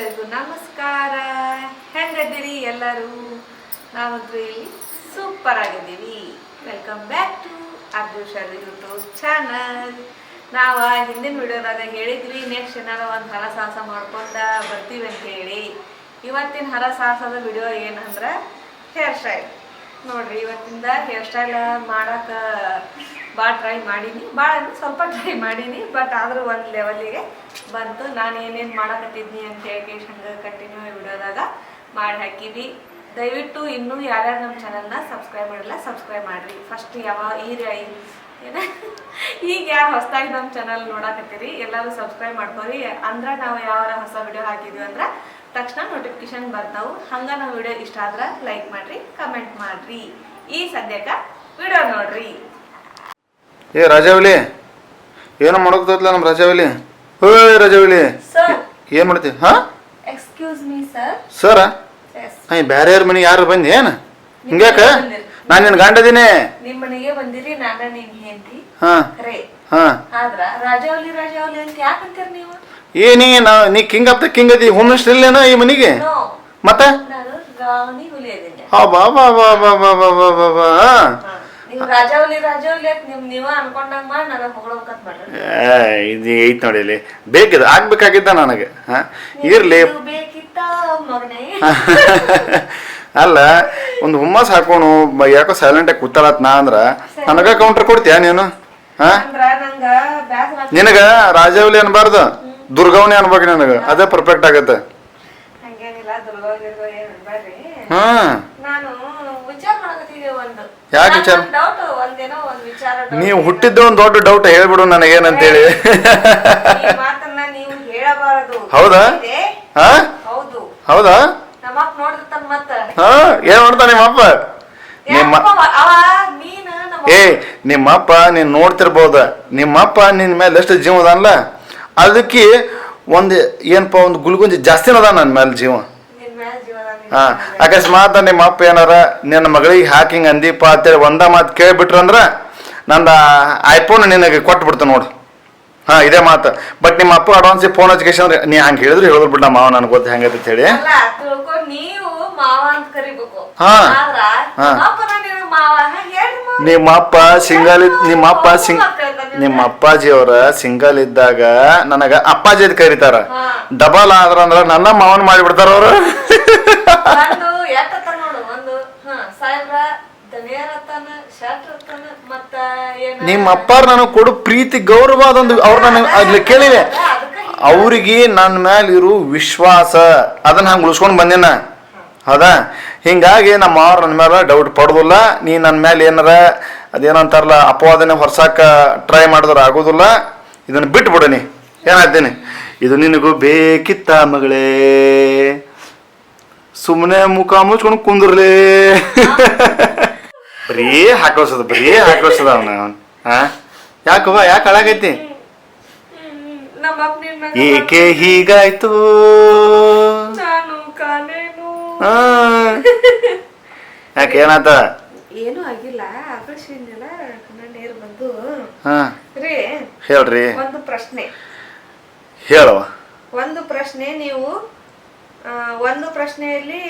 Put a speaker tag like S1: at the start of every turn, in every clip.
S1: ಎಲ್ಲರಿಗೂ ನಮಸ್ಕಾರ. ಹೆಂಗದ್ದೀರಿ ಎಲ್ಲರೂ? ನಾವಂತೂ ಇಲ್ಲಿ ಸೂಪರ್ ಆಗಿದ್ದೀವಿ. ವೆಲ್ಕಮ್ ಬ್ಯಾಕ್ ಟು ಶರ್ ಯೂಟ್ಯೂಬ್ ಚಾನಲ್ ನಾವು ಹಿಂದಿನ ವಿಡಿಯೋದಾಗ ಹೇಳಿದ್ವಿ ನೆಕ್ಸ್ಟ್ ಏನಾರ ಒಂದು ಹರ ಸಾಹಸ ಮಾಡ್ಕೊಂಡ ಬರ್ತೀವಿ ಅಂತ ಹೇಳಿ. ಇವತ್ತಿನ ಹರ ಸಾಹಸದ ವಿಡಿಯೋ ಏನಂದ್ರೆ ಹೇರ್ ಸ್ಟೈಲ್ ನೋಡ್ರಿ, ಇವತ್ತಿಂದ ಹೇರ್ ಸ್ಟೈಲ್ ಮಾಡಕ್ಕೆ ಭಾಳ ಟ್ರೈ ಮಾಡೀನಿ ಭಾಳ ಸ್ವಲ್ಪ ಟ್ರೈ ಮಾಡೀನಿ ಬಟ್ ಆದರೂ ಒಂದು ಲೆವೆಲಿಗೆ ಬಂತು. ನಾನು ಏನೇನು ಮಾಡಕತ್ತಿದ್ನಿ ಅಂತ ಹೇಳಿ ಹಂಗೆ ಕಂಟಿನ್ಯೂ ವಿಡಿಯೋದಾಗ ಮಾಡಿ ಹಾಕಿದ್ವಿ. ದಯವಿಟ್ಟು ಇನ್ನೂ ಯಾರ್ಯಾರು ನಮ್ಮ ಚಾನಲ್ನ ಸಬ್ಸ್ಕ್ರೈಬ್ ಮಾಡಿಲ್ಲ ಸಬ್ಸ್ಕ್ರೈಬ್ ಮಾಡಿರಿ. ಫಸ್ಟ್ ಯಾವ ಈ ಏನ? ಈಗ ಯಾರು ಹೊಸದಾಗಿ ನಮ್ಮ ಚಾನಲ್ ನೋಡಕತ್ತೀರಿ, ಎಲ್ಲರೂ ಸಬ್ಸ್ಕ್ರೈಬ್ ಮಾಡ್ಕೊರಿ. ಅಂದ್ರೆ ನಾವು ಯಾವ ಹೊಸ ವಿಡಿಯೋ ಹಾಕಿದ್ವಿ ಅಂದ್ರೆ ತಕ್ಷಣ ನೋಟಿಫಿಕೇಶನ್ ಬರ್ತಾವು. ಹಂಗೆ ನಾವು ವಿಡಿಯೋ ಇಷ್ಟ ಆದ್ರೆ ಲೈಕ್ ಮಾಡಿರಿ ಕಮೆಂಟ್ ಮಾಡಿರಿ. ಈ ಸದ್ಯಕ್ಕೆ ವಿಡಿಯೋ ನೋಡ್ರಿ.
S2: ಏ ರಾಜಾವಲಿ ಏನೋ ಮಾಡೋಕ್ತಲ್ಲ ನಮ್ಮ ರಾಜಾವಲಿ ಓಯ್ ರಾಜಾವಲಿ
S1: ಸರ್
S2: ಏನು ಮಾಡ್ತೀವಿ ಹಾ?
S1: ಎಕ್ಸ್ಕ್ಯೂಸ್ ಮೀ ಸರ್
S2: ಸರ ಬೇರೆ ಯಾರ ಮನೆಗೆ ಯಾರು ಬಂದಿ? ಏನು? ಹಿಂಗ್ಯಾಕ? ನಾನು ನಿನ್ನ ಗಂಡದಿನಿ
S1: ನಿಮ್ಮ ಮನೆಗೆ ಬಂದಿರಿ ನಾನ ನಿನ್ ಹೆಂಡತಿ.
S2: ಹಾಂ.
S1: ಖರೆ
S2: ಹಾಂ.
S1: ಆದ್ರ ರಾಜಾವಲಿ ರಾಜಾವಲಿ ಅಂತ ಯಾಕೆ ಅಂತೀರಿ ನೀವು?
S2: ಏನಿ ನಾ ನೀ ಕಿಂಗ್ ಆಫ್ ದ ಕಿಂಗ್ ಅದಿ ಹೋಮ್ ಮಿನಿಸ್ಟರ್ ಇಲ್ಲೇನ ಈ ಮನೆಗೆ?
S1: ನೋ
S2: ಮತ್ತೆ?
S1: ನಾನು ರಾಣಿ ಹುಲಿ ಅದೀನಿ
S2: ಹಾ ಬಾ ಬಾ ಬಾ ಬಾ ಬಾ ಬಾ ಬಾ ಬಾ ಇದು ಐತ್ ನೋಡಿ ಇಲ್ಲಿ. ಬೇಕಿದ ಆಗ್ಬೇಕಾಗಿದ್ದ ನನಗೆ ಇರ್ಲಿ. ಅಲ್ಲ ಒಂದು ಹುಮ್ಮಸ್ ಹಾಕೋಣ ಯಾಕೋ ಸೈಲೆಂಟ್ ಆಗಿ ಕೂತಾಳತ್ ನಾ ಅಂದ್ರ ನನಗ ಕೌಂಟರ್ ಕೊಡ್ತೀಯ ನೀನು? ನಿನಗ ರಾಜಾವಲಿ ಅನ್ಬಾರ್ದು? ದುರ್ಗಾವಣಿ ಅನ್ಬೇಕು ನಿನಗ ಅದೇ ಪರ್ಫೆಕ್ಟ್ ಆಗತ್ತೆ. ಹಾ.
S1: ನಾನು ವಿಚಾರ ಒಂದು ಡೌಟ್ ಒಂದೇನೋ ಒಂದ್ ವಿಚಾರ doubt.
S2: ನೀವು ಹುಟ್ಟಿದ್ದ ಒಂದು ದೊಡ್ಡ ಡೌಟ್ ಹೇಳ್ಬಿಡು ನನಗೇನಂತೇಳಿ
S1: ಈ ಮಾತನ್ನ ನೀವು ಹೇಳಬಾರದು.
S2: ಹೌದಾ? ಹಾ?
S1: ಹೌದು.
S2: ಹೌದಾ?
S1: ನಮ್ಮಪ್ಪ ನೋಡಿರ್ತಾನ ಮತ್ತ.
S2: ಹಾ? ಏನ್ ಮಾಡ್ತಾ ನಿಮ್ಮಪ್ಪ ನಿಮ್ಮ
S1: ಯಾಕಪ್ಪ ಅವ ನೀನ್ ನಮ್ಮ
S2: ಏ ನಿಮ್ಮಪ್ಪ ನೀನ್ ನೋಡ್ತಿರ್ಬೋದ? ನಿಮ್ಮಪ್ಪ ನಿನ್ ಮೇಲೆ ಎಷ್ಟು ಜೀವ ಅಲ್ಲ ಅದಕ್ಕೆ ಒಂದು ಏನಪ್ಪ ಒಂದು ಗುಲ್ಗುಂಜಿ ಜಾಸ್ತಿನ ಅದ ನನ್ನ ಮೇಲೆ ಜೀವ. ಹಾ, ಅಕಸ್ಮಾತ್ ನಿಮ್ಮ ಅಪ್ಪ ಏನಾರ ನಿನ್ನ ಮಗಳಿಗೆ ಹಾಕಿಂಗ್ ಅಂದೀಪ ಅಂತೇಳಿ ಒಂದ ಮಾತು ಕೇಳ್ಬಿಟ್ರಂದ್ರ ನಂದ ಐಫೋನ್ ನಿನಗೆ ಕೊಟ್ಟು ಬಿಡ್ತ ನೋಡು. ಹಾ, ಇದೇ ಮಾತು. ಬಟ್ ನಿಮ್ಮ ಅಪ್ಪ ಅಡ್ವಾನ್ಸ್ ಫೋನ್ ಹಚ್ಕೇಶನ್ ನೀ ಹಂಗೆ ಹೇಳಿದ್ರು ಹೇಳಿದ್ರು ಬಿಡ ಮಾವ ನನಗೆ ಗೊತ್ತು ಹೆಂಗೈತೆ ಹೇಳಿ.
S1: ನೀವು ಮಾವ ಅಂತ ಕರಿಬೇಕು
S2: ಹಾ.
S1: ಆದ್ರ
S2: ಹಾ.
S1: ನಮ್ಮಪ್ಪನ ನೀವು ಮಾವ ಹಾ, ಹೇಳ್ರಿ ಮಾವ.
S2: ನಿಮ್ಮ ಅಪ್ಪ ಸಿಂಗಲ್ ನಿಮ್ಮ ಅಪ್ಪ ಸಿಂಗ್ ನಿಮ್ಮ ಅಪ್ಪಾಜಿ ಅವರ ಸಿಂಗಲ್ ಇದ್ದಾಗ ನನಗ ಅಪ್ಪಾಜಿ ಅಂತ ಕರೀತಾರ. ಡಬಲ್ ಆದ್ರ ಅಂದ್ರ ನನ್ನ ಮಾವನ್ ಮಾಡಿಬಿಡ್ತಾರ ಅವ್ರು
S1: ಒಂದು ಎತ್ತ ನೋಡು ಒಂದು ಹಾ ಸಾಹೇಬ್ರ ದನಿಯರ್ ಅತ್ತಾನ ಶರ್ಟ್ ಅತ್ತಾನ ಮತ್ತ ಏನ
S2: ನಿಮ್ಮ ಅಪ್ಪಾರ ನನಗೆ ಕೊಡು ಪ್ರೀತಿ ಗೌರವ ಅದೊಂದು ಅವ್ರ ನನಗೆ ಅಲ್ಲಿ ಕೇಳಿದೆ ಅವ್ರಿಗೆ ನನ್ನ ಮ್ಯಾಲ ಇರೋ ವಿಶ್ವಾಸ ಅದನ್ನ ಹಂಗೆ ಉಳಿಸ್ಕೊಂಡು ಬಂದಿನ ಹೌದಾ? ಹಿಂಗಾಗಿ ನಮ್ಮ ಅವ್ರು ನನ್ನ ಮೇಲೆ ಡೌಟ್ ಪಡೋದಿಲ್ಲ. ನೀ ನನ್ನ ಮೇಲೆ ಏನಾರ ಅದೇನಂತಾರಲ್ಲ ಅಪವಾದನೆ ಹೊರಸಾಕ ಟ್ರೈ ಮಾಡಿದ್ರೆ ಆಗೋದಿಲ್ಲ. ಇದನ್ನು ಬಿಟ್ಟು ನೀ. ಏನಾಗ್ತೀನಿ ಇದು ನಿನಗೂ ಬೇಕಿತ್ತ ಮಗಳೇ? ಸುಮ್ಮನೆ ಮುಖ ಮುಚ್ಕೊಂಡು ಕುಂದ್ರಲೇ? ಬರೀ ಹಾಕೋಸದ ಬರೀ ಹಾಕೋಸದ ಅವನ ಹಾ ಯಾಕವ್ವ ಯಾಕೆ ಹಾಳಾಗೈತಿ? ಏಕೆ ಹೀಗಾಯ್ತು?
S1: ನಾನು
S2: ಆ. ಯಾಕೆ ಏನಾತ?
S1: ಏನು ಆಗಿಲ್ಲ ಕಣ್ಣ ನೀರು ಬಂದು. ರೀ
S2: ಹೇಳ್ರಿ.
S1: ಒಂದು ಪ್ರಶ್ನೆ.
S2: ಹೇಳುವ
S1: ಒಂದು ಪ್ರಶ್ನೆ ನೀವು ಒಂದು ಪ್ರಶ್ನೆಯಲ್ಲಿ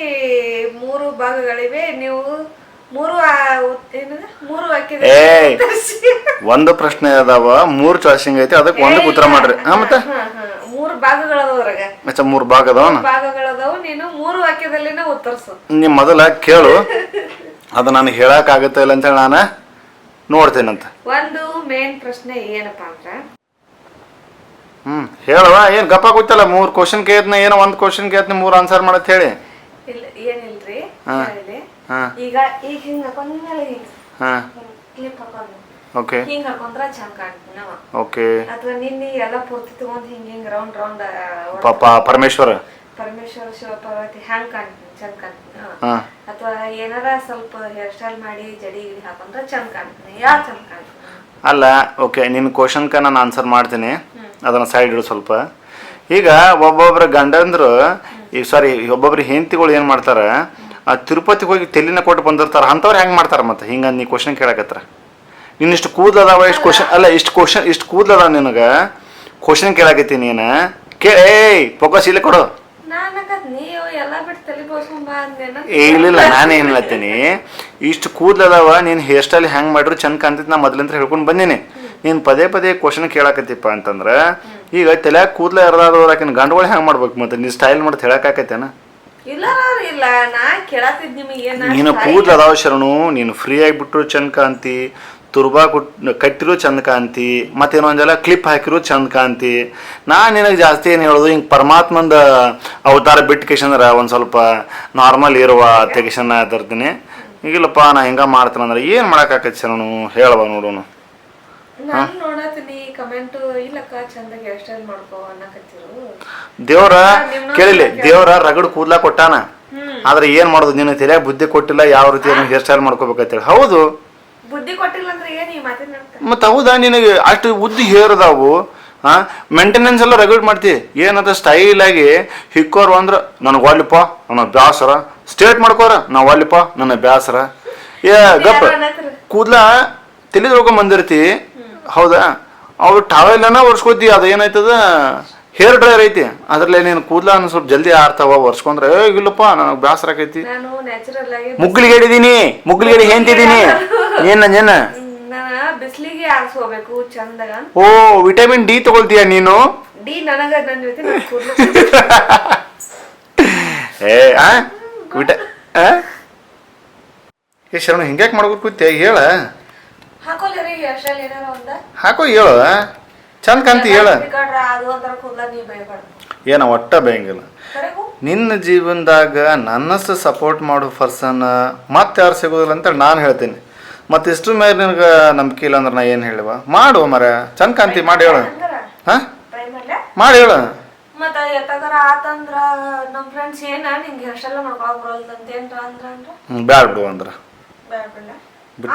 S1: ಮೂರು ಭಾಗಗಳಿವೆ. ನೀವು ಮೂರು ಮೂರು.
S2: ಒಂದು ಪ್ರಶ್ನೆ ಅದಾವ ಮೂರ್ ಚಾಯ್ಸಿಂಗ್ ಐತಿ ಅದಕ್ಕೆ ಒಂದಕ್ಕೆ ಉತ್ತರ ಮಾಡ್ರಿ. ಹಾ ಮತ್ತೆ.
S1: ಮೂರು ಭಾಗಗಳದವ್ರಾಗ
S2: ಅಚ್ಚ ಮೂರ್ ಭಾಗ ಅದಾವನ
S1: ಭಾಗಗಳದಾವ ನೀನು ಮೂರು ವಾಕ್ಯದಲ್ಲಿನ ಉತ್ತರಿಸು.
S2: ನಿಮ್ ಮೊದಲ ಕೇಳು. ಅದು ನನಗೆ ಹೇಳಕ್ ಆಗತ್ತ ಇಲ್ಲ ಅಂತೇಳಿ ನಾನು ನೋಡ್ತೇನಂತ.
S1: ಒಂದು ಮೇನ್ ಪ್ರಶ್ನೆ ಏನಪ್ಪಾ ಅಂದ್ರ?
S2: ಹ್ಮ್ ಹೇಳವ ಏನ್ ಗಪ್ಪ ಗೊತ್ತಲ್ಲ ಮೂರ್ ಕ್ವಶನ್ ಕೇಳ್ತನ ಏನೋ ಒಂದ್ ಕ್ವಶನ್ ಕೇಳ್ತೀನಿ ಮೂರ್ ಆನ್ಸರ್ ಮಾಡತ್ ಹೇಳಿ.
S1: ಇಲ್ಲ ಏನಿಲ್ರಿ. ಹೇಳಿ. ಈಗ ಈಗ ಹಿಂಗ ಹಾಕೊಂಡ್ಮೇಲೆ ಹಿಂಗ
S2: ಹಾ.
S1: ಕ್ಲಿಪ್ ಹಾಕೊಂಡು.
S2: ಓಕೆ.
S1: ಹಿಂಗ ಹಾಕೊಂಡ್ರ ಚಂದ ಕಾಣ್ತೀನಿ ನಾವ.
S2: ಓಕೆ.
S1: ಅಥವಾ ನಿನ್ನೆ ಎಲ್ಲ ಪೂರ್ತಿ ತಗೊಂಡ್ ಹಿಂಗ ಹಿಂಗ ರೌಂಡ್ ರೌಂಡ್
S2: ಪಾಪ ಪರಮೇಶ್ವರ?
S1: ಪರಮೇಶ್ವರ ಶಿವ ಪಾರ್ವತಿ ಹ್ಯಾಂಗ್ ಕಾಣ್ತೀನಿ ಚಂದ ಕಾಣ್ತೀನಿ ಅಥವಾ ಏನಾರ ಸ್ವಲ್ಪ ಹೇರ್ ಸ್ಟೈಲ್ ಮಾಡಿ ಜಡಿ ಗಿಡಿ ಹಾಕೊಂಡ್ರ ಚಂದ ಕಾಣ್ತೀನಿ ಯಾ ಚಂದ ಕಾಣ್ತೀನಿ
S2: ಅಲ್ಲ ಓಕೆ ನಿನ್ನ ಕ್ವಶನ್ಕ ನಾನು ಆನ್ಸರ್ ಮಾಡ್ತೀನಿ. ಅದನ್ನ ಸೈಡ್ ಇಡು ಸ್ವಲ್ಪ. ಈಗ ಒಬ್ಬೊಬ್ರ ಗಂಡಂದ್ರು ಈಗ ಸಾರಿ ಒಬ್ಬೊಬ್ರು ಹೆಂಡತಿಗಳು ಏನು ಮಾಡ್ತಾರ ಆ ತಿರುಪತಿಗೆ ಹೋಗಿ ತೆಲ್ಲಿನ ಕೊಟ್ಟು ಬಂದಿರ್ತಾರೆ ಅಂಥವ್ರು ಹೆಂಗೆ ಮಾಡ್ತಾರೆ ಮತ್ತೆ? ಹಿಂಗೆ ನೀ ಕ್ವಶನ್ ಕೇಳಕತ್ರ. ನೀನು ಇಷ್ಟು ಕೂದಲದಾವ ಇಷ್ಟು ಕ್ವಶನ್ ಅಲ್ಲ ಇಷ್ಟು ಕ್ವಶನ್ ಇಷ್ಟು ಕೂದಲದ ನಿನಗೆ? ಕ್ವಶನ್ ಕೇಳಾಕೈತಿ ನೀನು. ಕೇ ಏಯ್ ಫೋಕಸ್ ಇಲ್ಲಿ ಕೊಡು.
S1: ಇಲ್ಲ ತಲೆ
S2: ನಾನು ಏನು ಹೇಳ್ತೀನಿ ಇಷ್ಟು ಕೂದಲದವ ನೀನು ಹೇರ್ ಸ್ಟೈಲ್ ಹೆಂಗೆ ಮಾಡಿದ್ರು ಚಂದ ಕಾಣ್ತೈತಿ ನಾ ಮೊದ್ಲಿಂದ ಹೇಳ್ಕೊಂಡು ಬಂದೀನಿ. ನೀನು ಪದೇ ಪದೇ ಕ್ವಶನ್ ಕೇಳಾಕತ್ತಿಪ್ಪ ಅಂತಂದ್ರೆ ಈಗ ತಲೆಯಾಗ ಕೂದಲ ಇರದಾದವ್ರು ಆಕಿನ ಗಂಡುಗಳು ಹೆಂಗೆ ಮಾಡ್ಬೇಕು ಮತ್ತೆ? ನೀನು ಸ್ಟೈಲ್ ಮಾಡಿ ಹೇಳಕ್ಕಾಕೈತೇನ
S1: ಇಲ್ಲ ಇಲ್ಲ ನಾ ಕೇಳತ್ತಿದ್ ನಿಮಗೆ
S2: ನೀನು ಕೂದ್ಲು ಅದಾವ ಶರಣು ನೀನು ಫ್ರೀ ಆಗಿಬಿಟ್ರು ಚಂದ ಕಾಂತಿ ತುರ್ಬಾ ಕುಟ್ ಕಟ್ಟಿರೋ ಚಂದ ಕಾಂತಿ ಮತ್ತೆ ಇನ್ನೊಂದೆಲ್ಲ ಕ್ಲಿಪ್ ಹಾಕಿರೋ ಚಂದ ಕಾಂತಿ ನಾ ನಿನಗೆ ಜಾಸ್ತಿ ಏನು ಹೇಳೋದು ಹಿಂಗೆ ಪರಮಾತ್ಮಂದ ಅವತಾರ ಬಿಟ್ಟು ಕೇಶಂದ್ರ ಒಂದು ಸ್ವಲ್ಪ ನಾರ್ಮಲ್ ಇರುವ ತೆಗಿಸನ್ನ ತರ್ತೀನಿ ಈಗಿಲ್ಲಪ್ಪ ನಾ ಹಿಂಗೆ ಮಾಡ್ತೀನಿ ಅಂದ್ರೆ ಏನು ಮಾಡೋಕ್ಕಾಕೈತಿ ಶರಣು? ಹೇಳವ
S1: ಅನ್ನಕತ್ತಿರು.
S2: ದೇವ್ರ ಕೇಳಿಲಿ ದೇವ್ರ ರಗಡ್ ಕೂದ್ಲ ಕೊಟ್ಟಾನ? ಆದ್ರೆ ಏನು ಮಾಡೋದು? ನೀನು ತಲೆಯಾಗ ಬುದ್ಧಿ ಕೊಟ್ಟಿಲ್ಲ ಯಾವ ರೀತಿ ಹೇರ್ ಸ್ಟೈಲ್ ಮಾಡ್ಕೋಬೇಕಂತೇಳಿ ಹೌದು.
S1: ಬುದ್ಧಿ ಕೊಟ್ಟಿಲ್ಲ ಅಂದ್ರೆ ಏನ್ ಈ ಮಾತಿನ ಅರ್ಥ?
S2: ಮತ್ತೆ ಹೌದಾ? ನಿನಗೆ ಅಷ್ಟು ಉದ್ದಿ ಹೇರ್ ಅದಾವು ಹಾ ಮೇಂಟೆನೆನ್ಸ್ ಎಲ್ಲ ರೆಗ್ಯುಲೇಟ್ ಮಾಡ್ತಿ. ಏನಂತ ಸ್ಟೈಲ್ ಆಗಿ ಹಿಕ್ಕೋರು ಅಂದ್ರ ನನಗೆ ಒಲ್ಲಿಪ್ಪ ನನ್ನ ಬ್ಯಾಸರ. ಸ್ಟೇಟ್ ಮಾಡ್ಕೋರ ನಾ ಒಲ್ಲಿಪ್ಪ ನನ್ನ ಬ್ಯಾಸರ. ಏ ಗಪ್ಪ.
S1: ಯಾರೋ ಅನ್ನತ್ರು.
S2: ಕೂದ್ಲ ತಿಳಿದ್ರೊಳ್ಕೊಂಡ್ ಬಂದಿರ್ತಿ. ಹೌದಾ? ಅವ್ರು ಟಾವೆಲ್ಲನ ಒರ್ಸ್ಕೊತಿ ಅದು ಏನಾಯ್ತದ ಹೇರ್ ಡ್ರೈಯರ್ ಐತಿ. ಅದ್ರಲ್ಲಿ ನೀನು ಕೂದ್ಲ ಸ್ವಲ್ಪ ಜಲ್ದಿ ಆರ್ತಾವ ಒರ್ಸ್ಕೊಂಡ್ರೆ ಏ ಇಲ್ಲಪ್ಪ ನನಗೆ ಬ್ಯಾಸರ ಆಕೈತಿ.
S1: ನಾನು ನ್ಯಾಚುರಲ್ ಆಗಿ
S2: ಮುಗ್ಲಿಗೆ ಹಿಡಿದೀನಿ ಮುಗ್ಲಿಗೆ ಹೆಂತಿದ್ದೀನಿ ಏನ ಏನ
S1: ನಾನು ಬಿಸಿಲಿಗೆ ಆರಿಸ್ಕೋಬೇಕು ಚಂದಾಗ.
S2: ಓ ವಿಟಮಿನ್ ಡಿ ತಗೊಳ್ತೀಯ ನೀನು?
S1: ಡಿ ನನಗ ನನ್ನ ಜೊತೆ ನನ್ ಕೂದ್ಲು
S2: ಏ ಆ? ವಿಟ ಆ? ಏ ಶರಣ ಹಿಂಗ್ಯಾಕೆ ಮಾಡ್ಬೇಕು ಕೂತೆ ಹೇಳ.
S1: ಹೇರ್ ಸ್ಟೈಲ್ ಏನಾರ ಒಂದ?
S2: ಹಾಕೋ ಹೇಳು ಚಂದ ಕಾಂತಿ ಹೇಳ. ಏನ ಒಟ್ಟ ಬೇಯಂಗಿಲ್ಲ ನಿನ್ನ ಜೀವನದಾಗ ನನ್ನಷ್ಟು ಸಪೋರ್ಟ್ ಮಾಡೋ ಪರ್ಸನ್ ಮತ್ತೆ ಯಾರು ಸಿಗೋದಿಲ್ಲ ಅಂತ ನಾನು ಹೇಳ್ತೀನಿ. ಮತ್ತೆ ಇಷ್ಟು ಮೇಲೆ ನಿನಗೆ ನಂಬಿಕೆ ಇಲ್ಲ ಅಂದ್ರೆ ನಾ ಏನು ಹೇಳುವ? ಮಾಡು ಮರ ಚಂದ ಕಾಂತಿ ಮಾಡಿ ಹೇಳು. ಹಾಂ? ಮಾಡಿ ಹೇಳು. ಬ್ಯಾಡ ಬಿಡು ಅಂದ್ರೆ. ಬಿಟ್ಟು.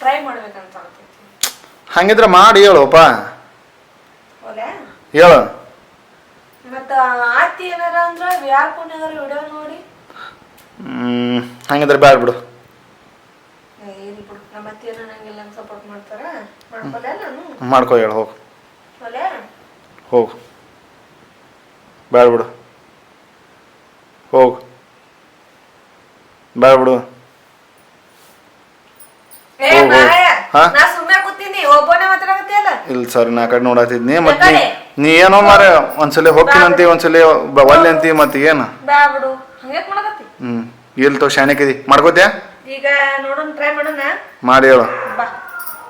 S1: ಟ್ರೈ ಮಾಡ್ಬೇಕಂತ
S2: ಹಂಗಿದ್ರೆ ಮಾಡಿ ಹೇಳುವಪ್ಪ ಹೇಳು.
S1: ಮತ್ತ ಆತಿ ಏನಾರ ಅಂದ್ರ ಯಾರ್ ಪುಣ್ಯಗಾರ ವಿಡಿಯೋ ನೋಡಿ?
S2: ಹ್ಮ್, ಹಂಗಿದ್ರೆ ಬ್ಯಾಡ ಬಿಡು.
S1: ಏ, ಇರ್ಲಿ ಬಿಡು. ನಮ್ಮ ಅತ್ತಿಯರು ನಂಗೆಲ್ಲ ಸಪೋರ್ಟ್ ಮಾಡ್ತಾರ? ಮಾಡ್ಕೊಲ್ಲ ನಾನು?
S2: ಮಾಡ್ಕೋ ಹೇಳು ಹೋಗು.
S1: ಒಲೆ
S2: ಹೋಗು. ಬ್ಯಾಡ ಬಿಡು. ಹೋಗು. ಬ್ಯಾಡ ಬಿಡು.
S1: ಏ
S2: ಹಾ?
S1: ನಾ ಸುಮ್ಮನೆ
S2: ಇಲ್ಲ ಸರ್ ನಾ ಕಡೆ ನೋಡಾತಿದ್ನಿ ಮತ್ತೆ ನೀ ಏನೋ ಮಾರ ಒಂದ್ಸಲ ಹೋಗ್ತೀನಂತಿ ಒಂದ್ಸಲ ಒಲ್ಲೆ ಅಂತಿ ಮತ್ತೆ ಏನ? ಹ್ಮ್. ಎಲ್ಲಿ ತೋ ಶಾಣಕ್ಯದಿ ಮಾಡ್ಕೋತ್ಯಾ?
S1: ಈಗ ನೋಡೋಣ ಟ್ರೈ ಮಾಡೋಣ.
S2: ಮಾಡಿ ಹೇಳು.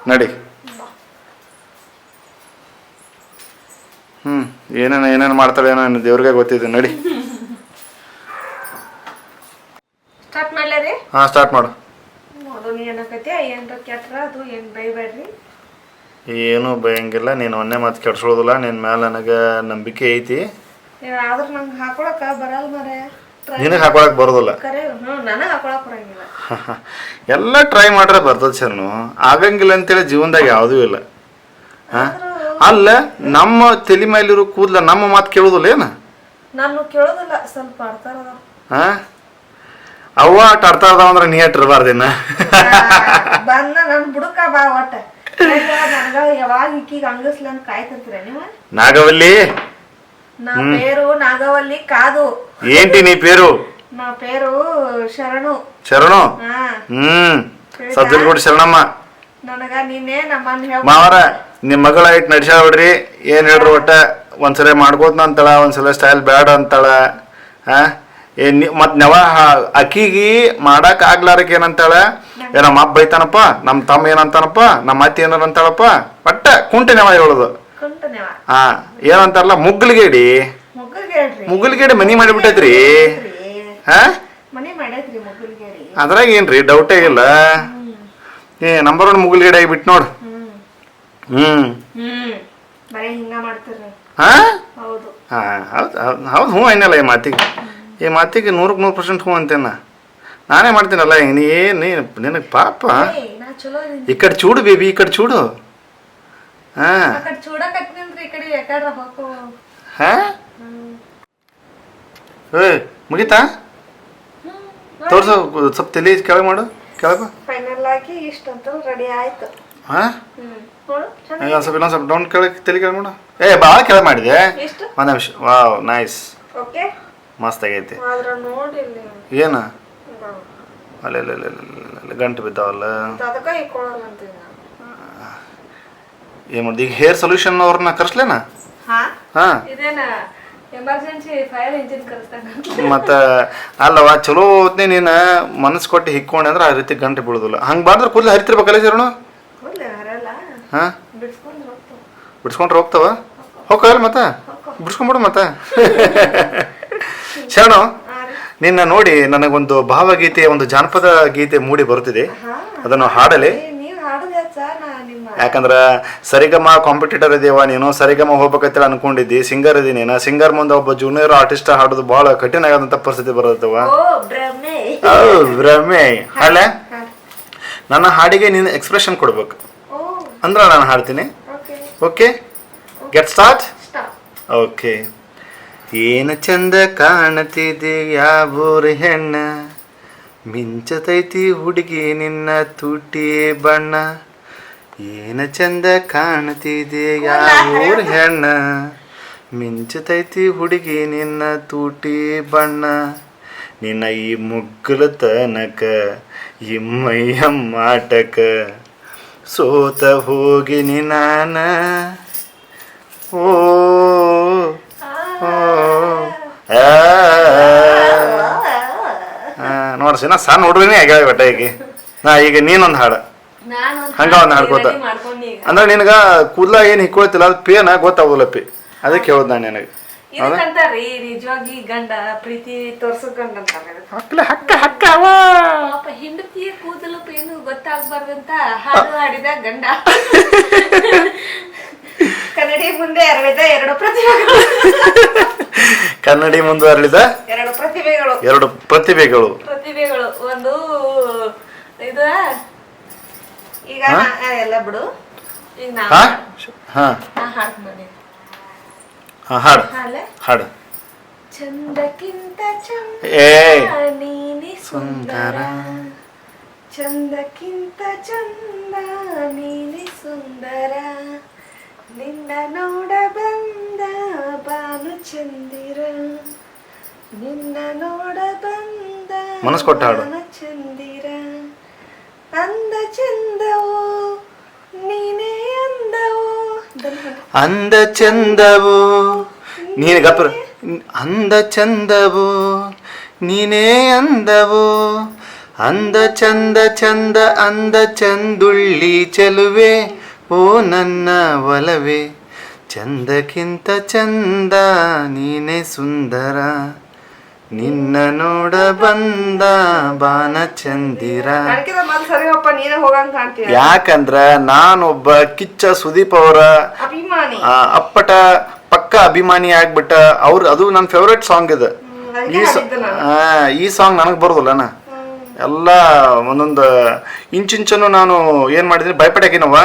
S2: ನಡಿ. ಹ್ಮ್. ಏನೇನು ಏನೇನು ಮಾಡ್ತಾಳೆ ಏನೋ ನನ್ನ ದೇವ್ರಿಗೆ ಗೊತ್ತಿದೆ. ನಡಿ.
S1: ಸ್ಟಾರ್ಟ್ ಮಾಡ್ಲೇ ರೀ?
S2: ಹಾಂ ಸ್ಟಾರ್ಟ್ ಮಾಡು.
S1: ನೋಡೋಣ ನೀ ಏನಕತ್ತಿ ಏನ್ರ ಕೆಟ್ರ ಅದು ಏನ್ ಬೈಬೇಡ್ರಿ
S2: ಏನು ಭಯಂಗಿಲ್ಲ ನೀನು ಒಂದೇ ಮಾತು ಕೆಡ್ಸೋದಿಲ್ಲ ನಿನ್ನ ಮೇಲೆ ನನಗೆ ನಂಬಿಕೆ ಐತಿ.
S1: ಆದ್ರೂ ನಂಗೆ ಹಾಕೊಳಕ ಬರಲ್ಲ ಮರೆ
S2: ನಿನಗೆ ಹಾಕೊಳಕ್ ಬರೋದಿಲ್ಲ.
S1: ಕರೆ ಹ್ಞೂ ನನಗೆ ಹಾಕೊಳಕ್ ಬರಂಗಿಲ್ಲ.
S2: ಎಲ್ಲ ಟ್ರೈ ಮಾಡ್ರೆ ಬರ್ತದೆ ಸರ್ನು ಆಗಂಗಿಲ್ಲ ಅಂತೇಳಿ ಜೀವನದಾಗ ಯಾವುದೂ ಇಲ್ಲ. ಹಾ? ಅಲ್ಲ ನಮ್ಮ ತಲೆ ಮೇಲಿರೋ ಕೂದಲ ನಮ್ಮ ಮಾತು ಕೇಳೋದಿಲ್ಲ ಏನು?
S1: ನಾನು ಕೇಳೋದಿಲ್ಲ ಸ್ವಲ್ಪ ಆಡ್ತಾರ
S2: ಹಾ? ಅವ್ವ ಆಟ ಆಡ್ತಾ ಇದಾವ ಅಂದ್ರೆ ನೀ ಇರಬಾರ್ದಿನ?
S1: ಬಂದ ನಾನು ಬುಡಕ ಬಾ ಒಟ್ಟ. ಯಾವಾಗ ಇಕ್ಕಿಗೆ ಅಂಗಸ್ಲ ಅಂತ ಕಾಯ್ತಿರ್ತೀರ ನೀವು
S2: ನಾಗವಲ್ಲಿ
S1: నా పేరు నాగవల్లి కాదు
S2: ఏంటి నీ పేరు
S1: నా పేరు ಶರಣು
S2: ಶರಣು
S1: ಹಾ
S2: ಹ್ಮ್ ಸಜ್ಜಲಗೂಡ ಶರಣಮ್ಮ
S1: ನನಗ ನೀನೇ ನಮ್ಮನ್ನ ಹೇಳ್
S2: ಮಾವರ ನಿಮ್ಮ ಮಗಳ ಇಟ್ಟು ನಡ್ಸ್ಯಾಳ ಬಿಡ್ರಿ ಏನ್ ಹೇಳ್ರಿ ಒಟ್ಟ ಒಂದ್ಸಲ ಮಾಡ್ಕೋತ ಅಂತಾಳ ಒಂದ್ಸಲ ಸ್ಟೈಲ್ ಬ್ಯಾಡ ಅಂತಾಳ ಹಾ ಏನ್ ಮತ್ ನೆವ ಅಕಿಗೆ ಅಕ್ಕಿಗಿ ಮಾಡಕ್ ಆಗ್ಲಾರಕ್ ಏನಂತಾಳ? ಏ ನಮ್ಮ ಅಪ್ಪ ಬೈತಾನಪ್ಪ ನಮ್ಮ ತಮ್ಮ ಏನಂತಾನಪ್ಪ ನಮ್ಮ ಅತ್ತಿ ಏನಾರ ಅಂತಾಳಪ್ಪ ಒಟ್ಟ ಕುಂಟೆ ನೆವ ಹೇಳೋದು. ಹಾ ಏನಂತಾರಲ್ಲ ಮುಗ್ಲಿಗೇಡಿ
S1: ಮುಗ್ಗಲ್ಗೇಡಿ. ಹೇಳ್ರಿ
S2: ಮುಗ್ಲಿಗೇಡಿ ಮನಿ ಮಾಡಿಬಿಟ್ಟೈತ್ರಿ. ಹಾ? ಅದ್ರಾಗ ಏನ್ರಿ ಡೌಟೇ ಆಗಿಲ್ಲ ಏ ನಂಬರ್ ಒನ್ ಮುಗುಲ್ಗಡೆ ಆಗಿಬಿಟ್ಟು ನೋಡು.
S1: ಹ್ಮ್.
S2: ಹಾ?
S1: ಹೌದು.
S2: ಹಾ ಹೌದು ಹೌದು ಹ್ಞೂ ಅನ್ನಲ್ಲ ಈ ಮಾತಿಗೆ. ಈ ಮಾತಿಗೆ ನೂರಕ್ಕೆ ನೂರು ಪರ್ಸೆಂಟ್ ಹ್ಞೂ ಅಂತೇನ? ನಾನೇ ಮಾಡ್ತೀನಲ್ಲ ಹಿಂಗೆ ನೀ ನೀ ನಿನಗೆ ಪಾಪ. ಈ ಕಡೆ ಚೂಡು ಬೇಬಿ ಈ ಕಡೆ ಚೂಡು. ಹಾಂ. ಹಾ? ಏಯ್ ಮುಗೀತಾ? ತೋರ್ಸು ಸ್ವಲ್ಪ ತಲೆ ಕೆಳಗೆ ಮಾಡು ಕೆಳಗೆ.
S1: ಫೈನಲ್ ಆಗಿ ಇಷ್ಟಂತೂ ರೆಡಿ ಆಯ್ತು.
S2: ಹಾ? ಇನ್ನೊಂದ್ ಸ್ವಲ್ಪ ಇನ್ನೊಂದು ಸ್ವಲ್ಪ ಡೌನ್ ಕೆಳಗೆ ತಲೆ ಕೆಳಗೊಂಡು ಏ ಭಾಳ ಕೆಳಗೆ ಮಾಡಿದೆ. ಒಂದು ನಿಮಿಷ. ವಾವ್ ನೈಸ್
S1: ಓಕೆ
S2: ಮಸ್ತ್ ಆಗೈತಿ
S1: ಆದ್ರ ನೋಡಿಲ್ಲಿ
S2: ಏನು? ಅಲ್ಲ ಗಂಟು ಬಿದ್ದಾವಲ್ಲ? ಏನು ಮಾಡಿದೆ? ಈಗ ಹೇರ್ ಸೊಲ್ಯೂಷನ್ ಅವ್ರನ್ನ ಕರ್ಸ್ಲೇನಾ?
S1: ಹಾ?
S2: ಮತ್ತು ಅಲ್ಲವ ಚಲೋ ಹೊತ್ನಿ ನೀನು. ಮನಸ್ಸು ಕೊಟ್ಟು ಹಿಕ್ಕೊಂಡೆ ಅಂದ್ರೆ ಆ ರೀತಿ ಗಂಟೆ ಬೀಳೋದಿಲ್ಲ. ಹಂಗೆ ಮಾಡಿದ್ರೆ ಕೂದಲು ಹರಿತಿರ್ಬೇಕಲ್ಲ ಶರಣು ಹಾಂ? ಬಿಡ್ಸ್ಕೊಂಡ್ರೆ ಹೋಗ್ತಾವ. ಹೋಗಲ್ಲ ಮತ್ತೆ? ಬಿಡ್ಸ್ಕೊಂಡ್ಬಿಡು ಮತ್ತೆ. ಶರಣು ನಿನ್ನ ನೋಡಿ ನನಗೊಂದು ಭಾವಗೀತೆ ಒಂದು ಜಾನಪದ ಗೀತೆ ಮೂಡಿ ಬರುತ್ತಿದೆ. ಅದನ್ನು ಹಾಡಲಿ. ಯಾಕಂದ್ರ ಸರಿಗಮ ಕಾಂಪಿಟೇಟರ್ ಇದೀವ ನೀನು ಸರಿಗಮ ಹೋಗ್ಬೇಕಂತ ಅನ್ಕೊಂಡಿದ್ದಿ ಸಿಂಗರ್ ಇದೀನಿ ನೀನು. ಸಿಂಗರ್ ಮುಂದೆ ಒಬ್ಬ ಜೂನಿಯರ್ ಆರ್ಟಿಸ್ಟ್ ಹಾಡೋದು ಬಹಳ ಕಠಿಣ ಆಗದಂತ ಪರಿಸ್ಥಿತಿ ಬರುತ್ತವ.
S1: ಭ್ರಮೆ.
S2: ಹಾಳೆ. ನನ್ನ ಹಾಡಿಗೆ ನೀನು ಎಕ್ಸ್ಪ್ರೆಷನ್ ಕೊಡ್ಬೇಕು. ಅಂದ್ರೆ ನಾನು ಹಾಡ್ತೀನಿ.
S1: ಓಕೆ
S2: ಗೆಟ್ ಸ್ಟಾರ್ಟ್ ಓಕೆ ಏನು ಚಂದ ಕಾಣತಿದೆ ಯಾವೂರು ಹೆಣ್ಣ? ಮಿಂಚತೈತಿ ಹುಡುಗಿ ನಿನ್ನ ತುಟಿ ಬಣ್ಣ. ಏನ ಚಂದ ಕಾಣತಿದೆ ಯಾವೂರ ಹೆಣ್ಣ? ಮಿಂಚತೈತಿ ಹುಡುಗಿ ನಿನ್ನ ತುಟಿ ಬಣ್ಣ. ನಿನ್ನ ಈ ಮುಗ್ಗಲ ತನಕ ಇಮ್ಮಯ್ಯ ಮಾಟಕ ಸೋತ ಹೋಗಿನಿ ನಾನ? ಓ ಆ, ನೋಡ್ಸಿ ನಾ ಸಣ್ಣ ಹುಡುಗನೇ ಆಗ್ಯಾವ ಬೆಟ್ಟ ಈಗ ನಾ ಈಗ ನೀನೊಂದು ಹಾಡು. ಹಂಗ ಒಂದ್ ಹಾಡ್ಕೋತ. ಅಂದ್ರೆ ನಿನಗ ಕೂದಲ ಏನು ಹಿಕ್ಕೊಳ್ತಿಲ್ಲ ಅದು ಪೇನ ಗೊತ್ತಾಗೋಲ್ಲ ಪಿ. ಅದಕ್ಕೆ ಹೇಳೋದು ನಾನು ನಿನಗೆ.
S1: ಇದಕ್ಕಂತಾರ್ರಿ ನಿಜವಾಗಿ ಗಂಡ ಪ್ರೀತಿ ತೋರ್ಸೋ ಗಂಡ ಅಂತಾರೆ. ಇದಕ್ಕೆ.
S2: ಹಕ್ಕಲ ಹಕ್ಕ ಹಕ್ಕ ಅವ
S1: ಪಾಪ ಹೆಂಡತಿಯ ಕೂದಲು ಏನು ಗೊತ್ತಾಗ್ಬಾರ್ದಂತ ಹಾಡು ಹಾಡಿದ ಗಂಡ. ಕನ್ನಡಿ ಮುಂದೆ ಅರಳಿದ ಎರಡು ಪ್ರತಿಭೆಗಳು.
S2: ಕನ್ನಡಿ ಮುಂದುವರಳಿದ
S1: ಎರಡು ಪ್ರತಿಭೆಗಳು.
S2: ಎರಡು ಪ್ರತಿಭೆಗಳು.
S1: ಪ್ರತಿಭೆಗಳು ಒಂದು ಇದು ಈಗ ಎಲ್ಲ ಬಿಡು. ಈಗ ನಾ
S2: ಹಾಡು
S1: ಹಾಲೆ
S2: ಹಾಡು.
S1: ಚಂದಕ್ಕಿಂತ ಚಂದ
S2: ಏಯ್
S1: ಸುಂದರ. ಚಂದಕ್ಕಿಂತ ಚಂದ ನೀನಿ ಸುಂದರ. ನಿನ್ನ ನೋಡ ಬಂದ ಬಾನು ಚಂದಿರ ನಿನ್ನ ನೋಡ
S2: ಮನಸ್ಸು ಕೊಟ್ಟು ಹಾಡು.
S1: ಚಂದಿರ ಅಂದ ಚಂದವು ನೀನೇ ಅಂದವು.
S2: ಅಂದ ಚಂದವು ನೀನು ಗಪ್ಪ ಅಂದ ಚಂದವು ನೀನೇ ಅಂದವೋ. ಅಂದ ಚಂದ ಚಂದ ಅಂದ ಚಂದುಳ್ಳಿ ಚೆಲುವೆ ಓ ನನ್ನ ಒಲವೆ. ಚಂದಕ್ಕಿಂತ ಚಂದ ನೀನೇ ಸುಂದರ. ನಿನ್ನ ನೋಡ ಬಂದ ಬಾನ ಚಂದಿರ ಯಾಕಂದ್ರ ನಾನೊಬ್ಬ ಕಿಚ್ಚ ಸುದೀಪ್ ಅವರ ಅಪ್ಪಟ ಪಕ್ಕ ಅಭಿಮಾನಿ ಆಗ್ಬಿಟ್ಟ. ಅವ್ರ ಅದು ನನ್ನ ಫೇವ್ರೆಟ್ ಸಾಂಗ್ ಇದು. ಈ ಸ- ಆ, ಈ ಸಾಂಗ್ ನನಗೆ ಬರೋದಿಲ್ಲನ. ಎಲ್ಲ ಒಂದೊಂದು ಇಂಚಿಂಚನು ನಾನು ಏನ್ ಮಾಡಿದ್ರೆ? ಭಯಪಡಕಿನವ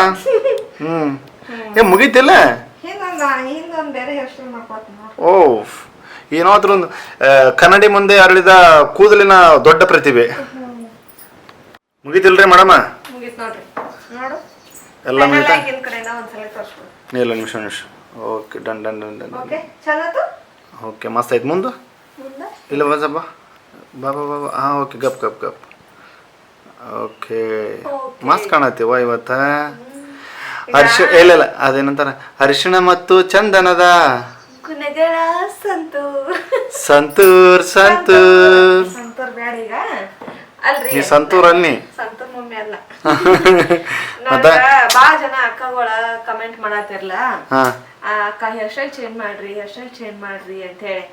S2: ಹ್ಮ್. ಏ ಮುಗೀತಿಲ್ಲ?
S1: ಓಹ್.
S2: ಓ ಏನಾದ್ರೂ ಕನ್ನಡಿ ಮುಂದೆ ಅರಳಿದ ಕೂದಲಿನ ದೊಡ್ಡ ಪ್ರತಿಭೆ. ಮುಗಿತಿಲ್ರಿ ಮೇಡಮ? ಎಲ್ಲ ಮುಗೀತಾ? ಇಲ್ಲ ನಿಮಿಷ ನಿಮಿಷ. Okay done done
S1: done done
S2: okay ಮಸ್ತ್ ಆಯ್ತು. ಮುಂದೆ? ಇಲ್ಲ ಬಾ ಬಾ ಬಾ. ಬಾ ಹಾಂ ಓಕೆ ಗಪ್ ಗಪ್ ಗಪ್. ಓಕೆ. ಮಸ್ತ್ ಕಾಣತ್ತೀವ ಇವತ್ತ. ಅರಿಶಿಣ ಇಲ್ಲ ಇಲ್ಲ. ಅದೇನಂತಾರ? ಅರಿಶಿಣ ಮತ್ತು ಚಂದನದ
S1: ಗುಣಗಳ ಸಂತೂರ್
S2: ಸಂತೂರ್. ಸಂತೂರ್
S1: ಸಂತೂರ್ ಬ್ಯಾಡ ಈಗ. ಅಲ್ರಿ.
S2: ನೀ ಸಂತೂರ್ ಅಲ್ಲಿ.
S1: ಸಂತೂರ್ ಮಮ್ಮಿ ಅಲ್ಲ.
S2: ಮತ್ತೆ?
S1: ಬಾಳ ಜನ ಅಕ್ಕಗಳ ಕಮೆಂಟ್ ಆ ಅಕ್ಕ ಹೇರ್ ಸ್ಟೈಲ್ ಚೇಂಜ್ ಮಾಡ್ರಿ ಹೇರ್ ಸ್ಟೈಲ್ ಚೇಂಜ್ ಮಾಡ್ರಿ ಅಂತ ಹೇಳಿ.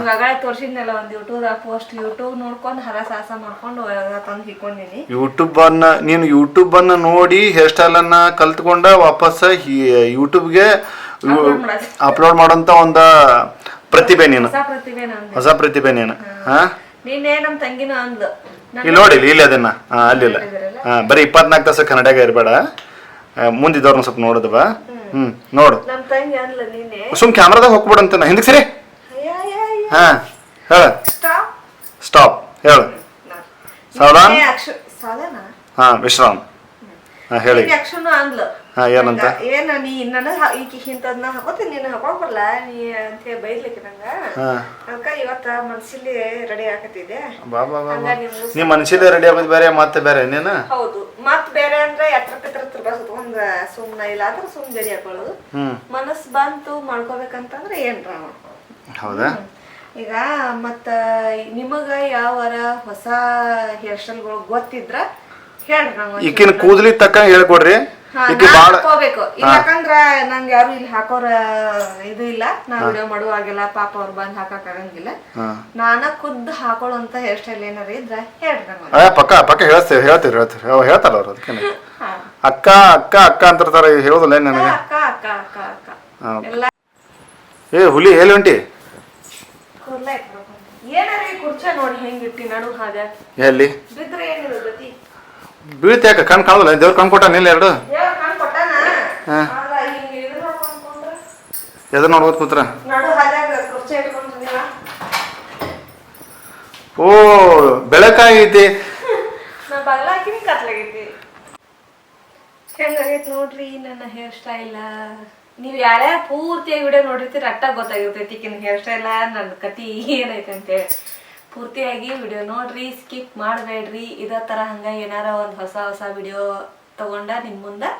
S1: ಇವಾಗಲೇ ತೋರ್ಸಿದ್ನಲ್ಲ ಒಂದ್ ಯೂಟ್ಯೂಬ್ ಪೋಸ್ಟ್ ಯೂಟ್ಯೂಬ್ ನೋಡ್ಕೊಂಡು ಹರ ಸಾಹಸ ಮಾಡ್ಕೊಂಡು ತಂದು ಹಿಕ್ಕೊಂಡಿನಿ.
S2: ಯೂಟ್ಯೂಬ್ ಅನ್ನ ನೀನು ಯೂಟ್ಯೂಬ್ ಅನ್ನ ನೋಡಿ ಹೇರ್ ಸ್ಟೈಲ್ ಅನ್ನ ಕಲ್ತ್ಕೊಂಡ ವಾಪಸ್ ಯೂಟ್ಯೂಬ್ಗೆ. ಅಪ್ಲೋಡ್ ಮಾಡೋಂತ ಒಂದ ಪ್ರತಿಭೆ ನೀನು.
S1: ಹೊಸ ಪ್ರತಿಭೆ
S2: ನೀನು. ಹಾ.
S1: ನಮ್ಮ ತಂಗಿನ ಅಂದ್ಲು.
S2: ಇಲ್ಲಿ ನೋಡಿ ಇಲ್ಲಿ ಅದನ್ನ. ಹಾ ಅಲ್ಲಿಲ್ಲ ಹಾ ಬರೀ ಇಪ್ಪತ್ನಾಲ್ಕು ತಾಸು ಕನ್ನಡಾಗ ಇರಬೇಡ. ಮುಂದಿದ್ದವ್ರನ್ನ ಸ್ವಲ್ಪ ಬಾ ಹ್ಮ್. ನೋಡು. ಸುಮ್ ಕ್ಯಾಮ್ರಾದಾಗ ಹೋಗ್ಬಿಡಂತ ನಾ. ಹಿಂದಕ್ಕೆ ಸರಿ? ಹಾ ಹೇಳ
S1: ಸ್ಟಾಪ್
S2: ಹೇಳು ಸಾವಧಾನ ಹಾ ವಿಶ್ರಾಮ್ ಹಾ, ಹೇಳಿ.
S1: ಅಂದ್ಲು
S2: ಹಾ, ಏನಂತ?
S1: ಏನು ನೀ ನನಗ ಈಗ ಇಂಥದ್ನ ಹಾಕೋತೀನಿ ನೀನು ಹಾಕೊಳಕ್ ಬರಲ್ಲ ನೀ ಅಂತ ಹೇಳಿ ಬೈದ್ಲಿಕ್ಕೆ ನಂಗ. ಅದಕ್ಕ ಇವತ್ತ ಮನ್ಸಿಲಿ ರೆಡಿ ಆಗತ್ತಿದೆ
S2: ಬಾ ಬಾ ಬಾ ನೀ ಮನುಷ್ಯದೇ ರೆಡಿ ಆಗೋದು ಬೇರೆ ಮತ್ತೆ ಬೇರೆ ನೀನು?
S1: ಹೌದು. ಮತ್ತೆ ಬೇರೆ ಅಂದ್ರೆ ಎತ್ರ ಪಿತ್ರ ತಿರ್ಗಾಸ್ ಒಂದ್ ಸುಮ್ನ ಇಲ್ಲ ಅಂದ್ರೆ ಸುಮ್ ಜಡಿ ಹಾಕೊಳ್ಳೋದು.
S2: ಹ್ಮ್.
S1: ಮನಸ್ ಬಂತು ಮಾಡ್ಕೋಬೇಕಂತಂದ್ರೆ ಏನ್ರ.
S2: ಹೌದಾ?
S1: ಈಗ ಮತ್ತ ನಿಮಗ ಯಾವರ ಹೊಸ ಹೇರ್ ಸ್ಟೈಲ್ಗಳು ಗೊತ್ತಿದ್ರ ಹೇಳ್ರಿ ನಂಗೆ
S2: ಈಕಿನ ಕೂದಲಿ ತಕ್ಕ ಹೇಳ್ಕೊಡ್ರಿ. ಈಕಿ ಬಾಳ
S1: ಹಾಕೋಬೇಕು. ಯಾಕಂದ್ರ ನಂಗೆ ಯಾರು ಇಲ್ಲಿ ಹಾಕೋರ ಇದು ಇಲ್ಲ. ನಾ ವಿಡಿಯೋ ಮಾಡುವಾಗೆಲ್ಲ ಪಾಪ ಅವ್ರು ಬಂದ್ ಹಾಕಕ್ ಆಗಂಗಿಲ್ಲ. ನಾನ ಖುದ್ದು ಹಾಕೊಳ್ಳುವಂತ ಹೇರ್ ಸ್ಟೈಲ್ ಏನಾರ ಇದ್ರ ಹೇಳ್ರಿ
S2: ಪಕ್ಕ ಪಕ್ಕ ಹೇಳ್ತೇವೆ ಹೇಳ್ತೀವಿ ಹೇಳ್ತೀವಿ ಅವ್ ಹೇಳ್ತಾರ ಅವ್ರು ಅದಕ್ಕೆ. ಅಕ್ಕ ಅಕ್ಕ ಅಕ್ಕ ಅಂತಿರ್ತಾರ ಹೇಳೋದಿಲ್ಲ ಏನ್ ನನಗೆ?
S1: ಅಕ್ಕ ಅಕ್ಕ ಅಕ್ಕ ಅಕ್ಕ.
S2: ಏ ಹುಲಿ ಎಲ್ಲಿ ಹೊಂಟಿ
S1: ಏನಾರ ಕುರ್ಚ ನೋಡಿ ಹೆಂಗಿಟ್ಟಿ ನಡು ಹಾಗೆ.
S2: ಎಲ್ಲಿ?
S1: ಬಿದ್ರೆ ಏನಿರೋ ಗತಿ.
S2: ಬೀಳ್ತಿ ಯಾಕೆ? ಕಣ್ ಕಾಣುದಿಲ್ಲ. ದೇವ್ರ ಕಣ್ ಕೊಟ್ಟ ನಿಲ್ಲ ಎರಡು? ಹಾ. ಎದ್ರ ನೋಡ್ಬೋದು ಕೂತ್ರ? ಓ ಬೆಳಕಾಗೈತಿ
S1: ಹೆಂಗಾಗೈತಿ ನೋಡ್ರಿ ನನ್ನ ಹೇರ್ ಸ್ಟೈಲ ನೀವು ಯಾರ್ಯಾರು ಪೂರ್ತಿಯಾಗಿ ವಿಡಿಯೋ ನೋಡಿರ್ತೀರಿ ಅಟ್ಟ ಗೊತ್ತಾಗಿರ್ತೈತಿ ಈಕಿನ ಹೇರ್ ಸ್ಟೈಲ ನನ್ನ ಕತಿ ಏನೈತೆ ಅಂತೇಳಿ ಪೂರ್ತಿಯಾಗಿ ವಿಡಿಯೋ ನೋಡ್ರಿ ಸ್ಕಿಪ್ ಮಾಡಬೇಡ್ರಿ. ಇದೇ ಥರ ಹಂಗೆ ಏನಾರ ಒಂದು ಹೊಸ ಹೊಸ ವಿಡಿಯೋ ತಗೊಂಡ ನಿಮ್ಮ ಮುಂದೆ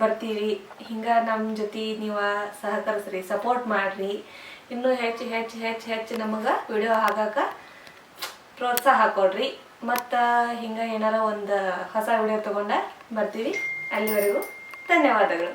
S1: ಬರ್ತೀವಿ ಹಿಂಗ ನಮ್ಮ ಜೊತೆ ನೀವು ಸಹಕರಿಸ್ರಿ ಸಪೋರ್ಟ್ ಮಾಡ್ರಿ. ಇನ್ನೂ ಹೆಚ್ಚು ಹೆಚ್ಚು ಹೆಚ್ಚು ಹೆಚ್ಚು ನಮಗೆ ವಿಡಿಯೋ ಆಗಕ್ಕೆ ಪ್ರೋತ್ಸಾಹ ಕೊಡ್ರಿ. ಮತ್ತು ಹಿಂಗೆ ಏನಾರ ಒಂದು ಹೊಸ ವಿಡಿಯೋ ತೊಗೊಂಡ ಬರ್ತೀವಿ ಅಲ್ಲಿವರೆಗೂ ಧನ್ಯವಾದಗಳು.